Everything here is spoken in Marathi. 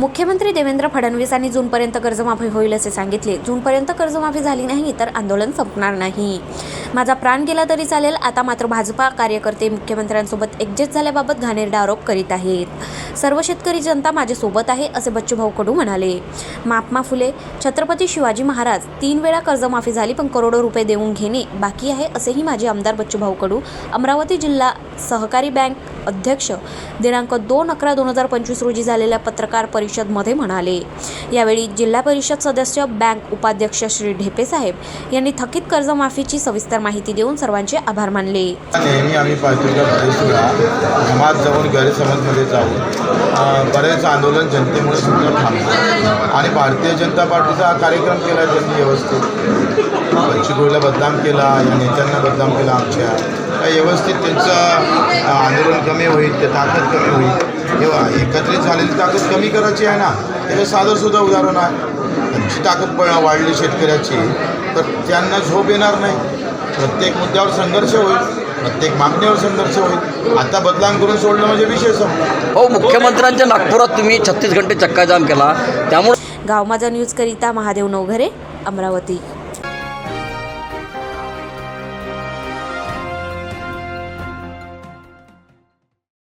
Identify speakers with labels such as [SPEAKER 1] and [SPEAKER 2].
[SPEAKER 1] मुख्यमंत्री देवेंद्र फडणवीसांनी जूनपर्यंत कर्जमाफी होईल असे सांगितले. जूनपर्यंत कर्जमाफी झाली नाही तर आंदोलन संपणार नाही. माझा प्राण गेला तरी चालेल. आता मात्र भाजपा कार्यकर्ते मुख्यमंत्र्यांसोबत एकजेट झाल्याबाबत घाणेरडा आरोप करीत आहेत. सर्व शेतकरी जनता माझ्यासोबत आहे असे बच्चूभाऊ कडू म्हणाले महात्मा फुले. छत्रपती शिवाजी महाराज तीन वेळा कर्जमाफी झाली पण करोडो रुपये देऊन घेणे बाकी आहे असेही माजी आमदार बच्चूभाऊ कडू अमरावती जिल्हा सहकारी बँक अध्यक्ष दिनांक दोन अकरा दोन हजार पंचवीस रोजी झालेल्या पत्रकार परिषदमध्ये म्हणाले. यावेळी जिल्हा परिषद सदस्य बँक उपाध्यक्ष श्री ढेपेसाहेब यांनी थकीत कर्जमाफीची सविस्तर माहिती देऊन सर्वांचे आभार मानले.
[SPEAKER 2] नेहमी आम्ही समाज जाऊन गैरसमजमध्ये जाऊन बरेच आंदोलन जनतेमुळे सुद्धा थांबतो. आणि भारतीय जनता पार्टीचा हा कार्यक्रम केला त्यांनी व्यवस्थित. बच्चूभाऊला बदनाम केला या नेत्यांना बदनाम केला आमच्या. व्यवस्थित त्यांचं आंदोलन कमी होईल ते ताकद कमी होईल. तेव्हा एकत्रित झालेली ताकद कमी करायची आहे ना त्याचं साधंसुद्धा उदाहरण आहे. त्यांची ताकद प- वाढली शेतकऱ्याची तर त्यांना झोप येणार नाही. प्रत्येक मुद्द्यावर संघर्ष होईल प्रत्येक मागणीवर संघर्ष होईल. आता बदलाम करून सोडलं म्हणजे विषय संपला.
[SPEAKER 3] हो मुख्यमंत्र्यांच्या नागपुरात तुम्ही छत्तीस घंटे चक्काजाम केला. त्यामुळे
[SPEAKER 1] गाव माझा न्यूज करिता महादेव नवघरे अमरावती.